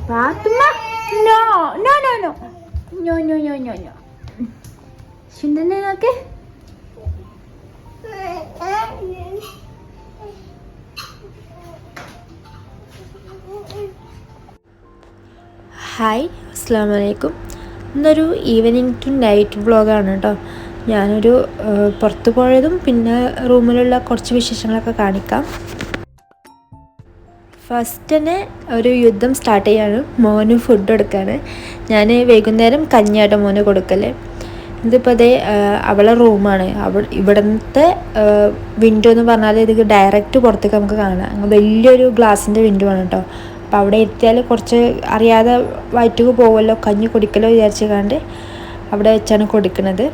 Fatima? No, no, no, no. No, no, no, no, no. ശുണ്ടനെ നോക്ക് hi അസ്സാം വലൈക്കും ഇന്നൊരു ഈവനിങ് ടു നൈറ്റ് വ്ളോഗാണ് കേട്ടോ ഞാനൊരു പുറത്ത് പോയതും പിന്നെ റൂമിലുള്ള കുറച്ച് വിശേഷങ്ങളൊക്കെ കാണിക്കാം ഫസ്റ്റ് തന്നെ ഒരു യുദ്ധം സ്റ്റാർട്ട് ചെയ്യാണ് മോന് ഫുഡ് കൊടുക്കാണ് ഞാൻ വൈകുന്നേരം കഞ്ഞിയാട്ട മോന് കൊടുക്കൽ. ഇതിപ്പോൾ അതേ അവളെ റൂമാണ് അവൾ ഇവിടുത്തെ വിൻഡോ എന്ന് പറഞ്ഞാൽ ഇത് ഡയറക്റ്റ് പുറത്തേക്ക് നമുക്ക് കാണാം. വലിയൊരു ഗ്ലാസിന്റെ വിൻഡോ ആണ് കേട്ടോ അപ്പോൾ അവിടെ എത്തിയാൽ കുറച്ച് അറിയാതെ വയറ്റുക്ക് പോകുമല്ലോ കഞ്ഞി കുടിക്കലോ വിചാരിച്ച് കണ്ട് അവിടെ വെച്ചാണ് കൊടുക്കുന്നത്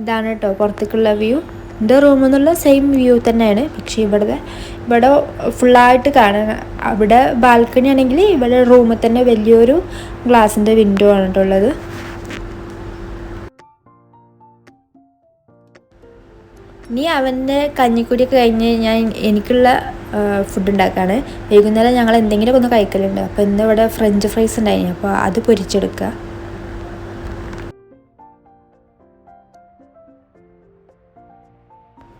ഇതാണ് കേട്ടോ പുറത്തേക്കുള്ള വ്യൂ എന്റെ റൂമിൽ നിന്നുള്ള സെയിം വ്യൂ തന്നെയാണ്. പക്ഷേ ഇവിടെ ഇവിടെ ഫുള്ളായിട്ട് കാണാൻ അവിടെ ബാൽക്കണി ആണെങ്കിൽ ഇവിടെ റൂമിൽ തന്നെ വലിയൊരു ഗ്ലാസിന്റെ വിൻഡോ ആണ് കേട്ടുള്ളത് ഇനി അവന്റെ കഞ്ഞിക്കുടിയൊക്കെ കഴിഞ്ഞ് ഞാൻ എനിക്കുള്ള ഫുഡ് ഉണ്ടാക്കുകയാണ് വൈകുന്നേരം ഞങ്ങൾ എന്തെങ്കിലുമൊക്കെ ഒന്ന് കഴിക്കലുണ്ട്. അപ്പോൾ ഇന്ന് ഇവിടെ ഫ്രഞ്ച് ഫ്രൈസ് ഉണ്ടായിരുന്നു അപ്പോൾ അത് പൊരിച്ചെടുക്കുക.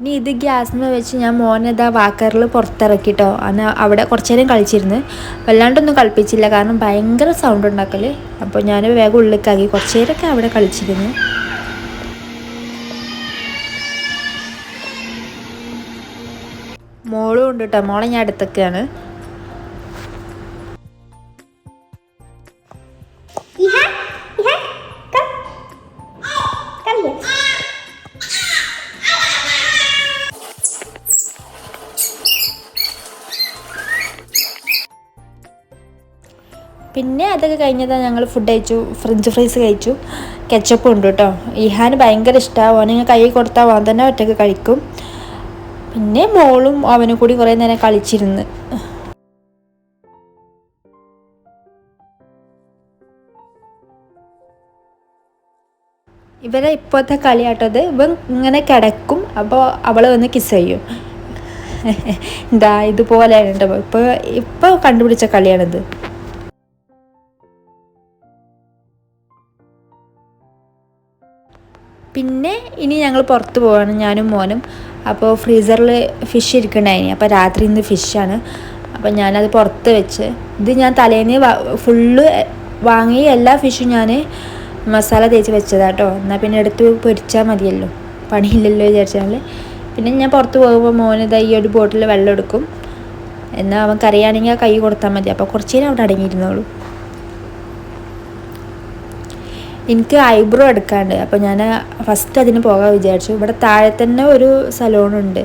ഇനി ഇത് ഗ്യാസിന് വെച്ച് ഞാൻ മോനെ ഇതാ വാക്കറിൽ പുറത്തിറക്കിട്ടോ. അന്ന് അവിടെ കുറച്ച് നേരം കളിച്ചിരുന്ന്. വല്ലാണ്ടൊന്നും കളിപ്പിച്ചില്ല. കാരണം ഭയങ്കര സൗണ്ട് ഉണ്ടാക്കൽ അപ്പോൾ ഞാൻ വേഗം ഉള്ളിലേക്കാക്കി കുറച്ച് നേരമൊക്കെ അവിടെ കളിച്ചിരുന്നു. മോളും ഉണ്ട് കേട്ടോ മോളെ ഞാൻ അടുത്തൊക്കെയാണ്. പിന്നെ അതൊക്കെ കഴിഞ്ഞതാണ് ഞങ്ങൾ ഫുഡ് കഴിച്ചു ഫ്രഞ്ച് ഫ്രൈസ് കഴിച്ചു. കെച്ചപ്പ് ഉണ്ട് കേട്ടോ ഇഹാൻ ഭയങ്കര ഇഷ്ടമാണ് ഓനിങ്ങനെ കൈ കൊടുത്താൽ ഓൻ തന്നെ ഒറ്റയ്ക്ക് കഴിക്കും. പിന്നെ മോളും അവനും കൂടി കുറേ നേരം കളിച്ചിരുന്ന്. ഇവരെ ഇപ്പോഴത്തെ കളിയാട്ടത് ഇവൻ ഇങ്ങനെ കിടക്കും അപ്പോൾ അവൾ വന്ന് കിസ് ചെയ്യും. എന്താ ഇതുപോലെയാണ് ഇപ്പോൾ ഇപ്പോൾ കണ്ടുപിടിച്ച കളിയാണിത്. പിന്നെ ഇനി ഞങ്ങൾ പുറത്ത് പോവാണ് ഞാനും മോനും. അപ്പോൾ ഫ്രീസറിൽ ഫിഷ് ഇരിക്കണ്ടായിനി അപ്പോൾ രാത്രി ഇന്ന് ഫിഷാണ് അപ്പോൾ ഞാനത് പുറത്ത് വെച്ച് ഇത് ഞാൻ തലേന്ന് ഫുള്ള് വാങ്ങി എല്ലാ ഫിഷും ഞാൻ മസാല തേച്ച് വെച്ചതാട്ടോ എന്നാൽ പിന്നെ എടുത്ത് പൊരിച്ചാൽ മതിയല്ലോ. പണിയില്ലല്ലോ വിചാരിച്ചാൽ പിന്നെ ഞാൻ പുറത്ത് പോകുമ്പോൾ മോൻ ഇതാ ഈ ഒരു ബോട്ടിൽ വെള്ളം എടുക്കും. എന്നാൽ അവൻ കറിയാണെങ്കിൽ ആ കൈ കൊടുത്താൽ മതി. അപ്പോൾ കുറച്ചേരം അവിടെ അടങ്ങിയിരുന്നോളൂ. എനിക്ക് ഐബ്രോ എടുക്കാണ്ട്. അപ്പോൾ ഞാൻ ഫസ്റ്റ് അതിന് പോകാൻ വിചാരിച്ചു. ഇവിടെ താഴെ തന്നെ ഒരു സലൂണുണ്ട്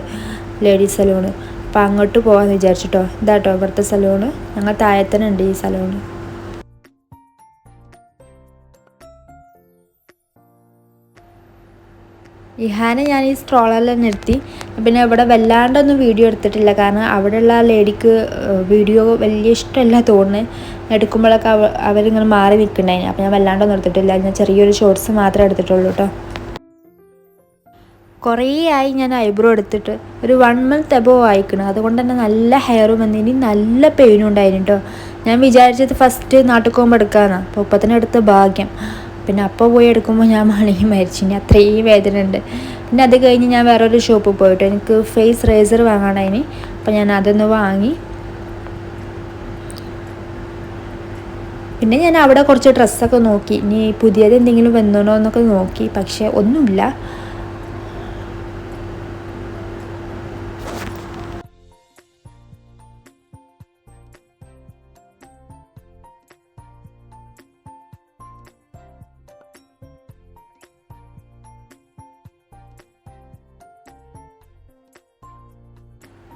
ലേഡീസ് സലൂണ് അപ്പോൾ അങ്ങോട്ട് പോകാമെന്ന് വിചാരിച്ചിട്ടോ ഇതാട്ടോ ഇവിടുത്തെ സലൂണ് ഞങ്ങൾ താഴെ തന്നെ ഉണ്ട് ഈ സലൂണ് ഇഹാനെ ഞാൻ ഈ സ്ട്രോളെല്ലാം നിർത്തി പിന്നെ ഇവിടെ വല്ലാണ്ടൊന്നും വീഡിയോ എടുത്തിട്ടില്ല. കാരണം അവിടെയുള്ള ആ ലേഡിക്ക് വീഡിയോ വലിയ ഇഷ്ടമല്ല തോന്നുന്നത് എടുക്കുമ്പോഴൊക്കെ അവ അവരിങ്ങനെ മാറി നിൽക്കണ്ടായിന്. അപ്പോൾ ഞാൻ വല്ലാണ്ടൊന്നും എടുത്തിട്ടില്ല. ഞാൻ ചെറിയൊരു ഷോർട്സ് മാത്രമേ എടുത്തിട്ടുള്ളൂ കേട്ടോ കുറേ ആയി ഞാൻ ഐബ്രോ എടുത്തിട്ട്. ഒരു വൺ മന്ത് എബോ ആയിക്കണം. അതുകൊണ്ട് തന്നെ നല്ല ഹെയറും വന്നിനി. നല്ല പെയിനും ഉണ്ടായിരുന്നു കേട്ടോ ഞാൻ വിചാരിച്ചത് ഫസ്റ്റ് നാട്ടിൽ എടുക്കാമെന്നാണ് അപ്പോൾ ഇപ്പം തന്നെ എടുത്ത ഭാഗ്യം. പിന്നെ അപ്പോൾ പോയി എടുക്കുമ്പോൾ ഞാൻ മണിക്ക് മരിച്ചു. ഇനി അത്രയും വേദന ഉണ്ട് പിന്നെ അത് കഴിഞ്ഞ് ഞാൻ വേറൊരു ഷോപ്പിൽ പോയിട്ട്. എനിക്ക് ഫേസ് റേസർ വാങ്ങാനായിന്. അപ്പോൾ ഞാൻ അതൊന്ന് വാങ്ങി. പിന്നെ ഞാൻ അവിടെ കുറച്ച് ഡ്രസ്സൊക്കെ നോക്കി. ഇനി പുതിയത് എന്തെങ്കിലും വന്നോണോ എന്നൊക്കെ നോക്കി. പക്ഷേ ഒന്നുമില്ല.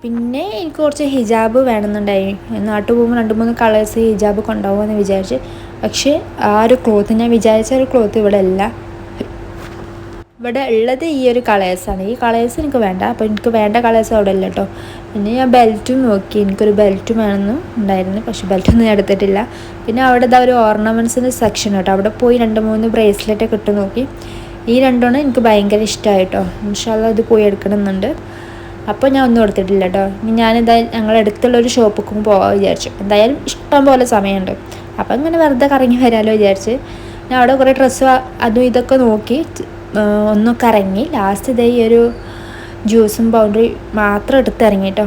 പിന്നെ എനിക്ക് കുറച്ച് ഹിജാബ് വേണമെന്നുണ്ടായി. നാട്ടു പോകുമ്പോൾ രണ്ട് മൂന്ന് കളേഴ്സ് ഹിജാബ് കൊണ്ടുപോകുമെന്ന് വിചാരിച്ച്. പക്ഷേ ആ ഒരു ക്ലോത്ത് ഞാൻ വിചാരിച്ച ഒരു ക്ലോത്ത് ഇവിടെ അല്ല ഇവിടെ ഉള്ളത് ഈ ഒരു കളേഴ്സാണ് ഈ കളേഴ്സ് എനിക്ക് വേണ്ട. അപ്പോൾ എനിക്ക് വേണ്ട കളേഴ്സ് അവിടെ ഇല്ല കേട്ടോ പിന്നെ ഞാൻ ബെൽറ്റും നോക്കി. എനിക്കൊരു ബെൽറ്റും വേണമെന്നും ഉണ്ടായിരുന്നു. പക്ഷേ ബെൽറ്റൊന്നും ഞാൻ എടുത്തിട്ടില്ല. പിന്നെ അവിടെ ഇതാ ഒരു ഓർണമെന്റ്സിന്റെ സെക്ഷൻ കേട്ടോ അവിടെ പോയി രണ്ട് മൂന്ന് ബ്രേസ്ലെറ്റൊക്കെ ഇട്ട് നോക്കി. ഈ രണ്ടെണ്ണം എനിക്ക് ഭയങ്കര ഇഷ്ടമായിട്ടോ ഇൻഷാല്ല ഇത് പോയി എടുക്കണമെന്നുണ്ട് അപ്പോൾ ഞാൻ ഒന്നും എടുത്തിട്ടില്ല കേട്ടോ ഇനി ഞാനെന്താ ഞങ്ങളുടെ അടുത്തുള്ള ഒരു ഷോപ്പിക്കും പോകാൻ വിചാരിച്ചു. എന്തായാലും ഇഷ്ടം പോലെ സമയമുണ്ട്. അപ്പം ഇങ്ങനെ വെറുതെ കറങ്ങി വരാമല്ലോ വിചാരിച്ച്. ഞാൻ അവിടെ കുറേ ഡ്രസ്സ് അതും ഇതൊക്കെ നോക്കി ഒന്നും കറങ്ങി. ലാസ്റ്റ് ഇതേ ഈ ഒരു ജ്യൂസും പൗഡറി മാത്രം എടുത്ത് ഇറങ്ങി കേട്ടോ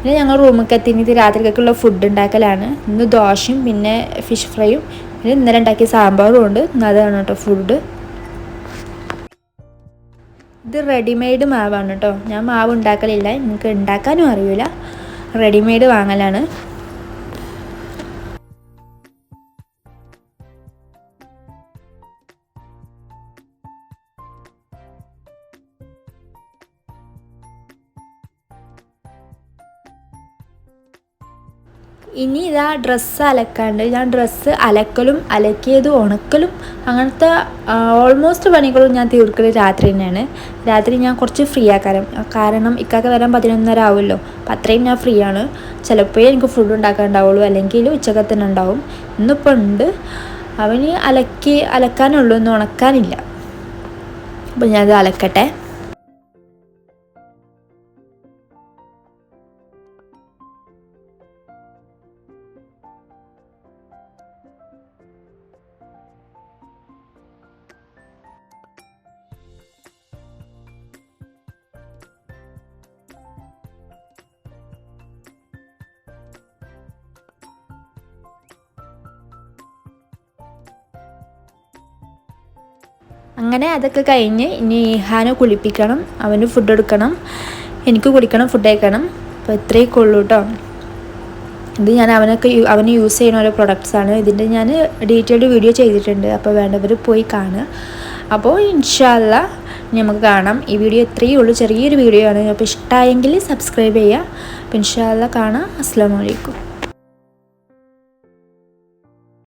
പിന്നെ ഞങ്ങൾ റൂമൊക്കെ എത്തി. ഇനി രാത്രിക്കൊക്കെയുള്ള ഫുഡ് ഉണ്ടാക്കലാണ്. ഇന്ന് ദോശയും പിന്നെ ഫിഷ് ഫ്രൈയും പിന്നെ ഇന്നലെ ഉണ്ടാക്കിയ സാമ്പാറും ഉണ്ട്. അതാണ് കേട്ടോ ഫുഡ് ഇത് റെഡിമെയ്ഡ് മാവാണ് കേട്ടോ ഞാൻ മാവ് ഉണ്ടാക്കലില്ല എനിക്ക് ഉണ്ടാക്കാനും അറിയില്ല റെഡിമെയ്ഡ് വാങ്ങലാണ്. ഇനി ഇതാ ഡ്രസ്സ് അലക്കാണ്ട്. ഞാൻ ഡ്രസ്സ് അലക്കലും അലക്കിയതും ഉണക്കലും അങ്ങനത്തെ ഓൾമോസ്റ്റ് പണികളും ഞാൻ തീർക്കൽ രാത്രി തന്നെയാണ്. രാത്രി ഞാൻ കുറച്ച് ഫ്രീ ആക്കാരം. കാരണം ഇക്കാക്ക് വരാൻ പതിനൊന്നര ആവുമല്ലോ. അപ്പം അത്രയും ഞാൻ ഫ്രീ ആണ്. ചിലപ്പോൾ എനിക്ക് ഫുഡ് ഉണ്ടാക്കാൻ ഉണ്ടാവുള്ളൂ അല്ലെങ്കിൽ ഉച്ചക്കത്തിന് ഉണ്ടാവും. ഇന്നിപ്പോൾ ഉണ്ട്. അവന് അലക്കി അലക്കാനുള്ളൂ. ഒന്നും ഉണക്കാനില്ല. അപ്പം ഞാനത് അലക്കട്ടെ. അങ്ങനെ അതൊക്കെ കഴിഞ്ഞ് ഇനി ഈഹാനെ കുളിപ്പിക്കണം അവന് ഫുഡ് എടുക്കണം എനിക്ക് കുളിക്കണം ഫുഡ് കഴിക്കണം. അപ്പോൾ ഇത്രയൊക്കെ ഉള്ളൂ കേട്ടോ ഇത് ഞാൻ അവനൊക്കെ അവന് യൂസ് ചെയ്യുന്ന ഓരോ പ്രൊഡക്ട്സാണ് ഇതിന്റെ ഞാൻ ഡീറ്റെയിൽഡ് വീഡിയോ ചെയ്തിട്ടുണ്ട്. അപ്പോൾ വേണ്ടവർ പോയി കാണുക. അപ്പോൾ ഇൻഷാല്ല നമുക്ക് കാണാം. ഈ വീഡിയോ ഇത്രയേ ഉള്ളൂ. ചെറിയൊരു വീഡിയോ ആണ്. അപ്പോൾ ഇഷ്ടമായെങ്കിൽ സബ്സ്ക്രൈബ് ചെയ്യുക. അപ്പോൾ ഇൻഷാല്ല കാണാം. അസ്സാം വലൈക്കും